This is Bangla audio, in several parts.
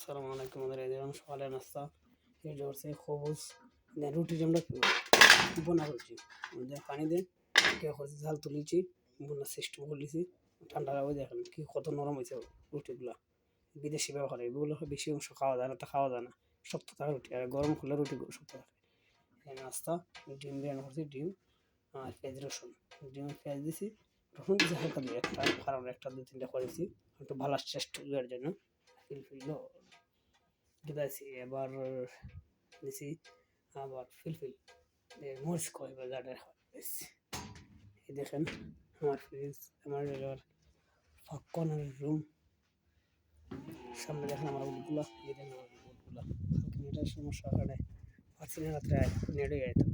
আসসালামু আলাইকুম আমাদের এই যেমন সকালে নাস্তা এটা হচ্ছে সবুজ দেন রুটি আমরা বোনা করছি। পানি দিয়ে কে ঝাল তুলেছি বোনার সিস্টেম করলেছি ঠান্ডা লাগবে, দেখেন কি কত নরম হয়েছে রুটিগুলা। বিদেশি ব্যবহার এগুলো বেশি অংশ খাওয়া যায় না, তা খাওয়া যায় না। শক্ত থাকে রুটি, আর গরম করলে রুটি শক্ত থাকে নাস্তা, ডিম রান্না করছি, ডিম আর পেঁয়াজ রসুন। ডিমের পেঁয়াজ দিছি, রসুন দিয়েছি হালকা দিয়ে একটা কারণ একটা দু তিনটা করেছি। একটু ভালো টেস্ট দেওয়ার জন্য। ফিলফিল দিয়েছি এবার দিছি আবার এ মরিচ কয় বা যাটা দিচ্ছি এই দেখেন, আমার ফ্রিজ আমার কর্নার রুম সামনে দেখেন আমার উটগুলা, এই দেখেন আমার কালকে নেটের সমস্যা কারণে পারছি না রাত্রে নেটে যাইতাম।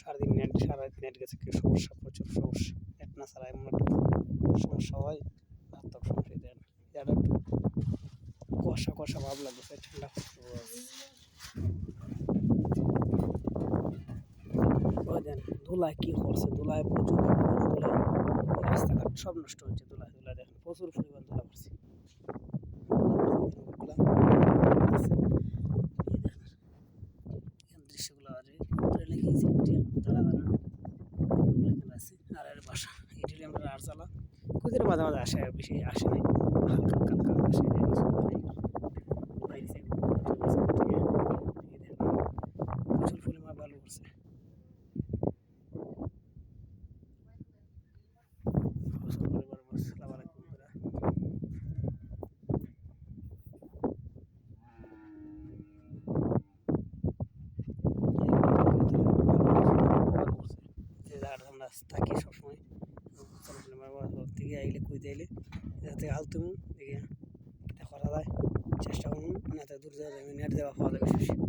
সারাদিন নেট সারা নেট গেছে কি সমস্যা, প্রচুর সমস্যা। নেট না ছাড়া এমন একটা সমস্যা হয় মারাত্মক সমস্যা দেন যারা একটু কষা কষা ভাব লাগছে ঠান্ডা দেন, ধুলায় কি করছে? ধুলায় প্রচুর রাস্তাঘাট সব নষ্ট হয়েছে ধুলায় ধুলায় দেখেন, প্রচুর পরিমাণ ধুলা দৃশ্যগুলো আর বাসা, এটি আমরা আর চালা কুদির মাঝে মাঝে আসে বেশি আসে নাই হালকা হালকা হালকা আসে বাইরে থেকে প্রচুর পরিমাণ ভালো করছে আমরা থাকি সবসময় থেকে আইলে কুইতে আইলে যাতে আলতুম দেখে করা যায় চেষ্টা করুন না দূর যাওয়া যাবে নেট দেওয়া পাওয়া যাবে শেষ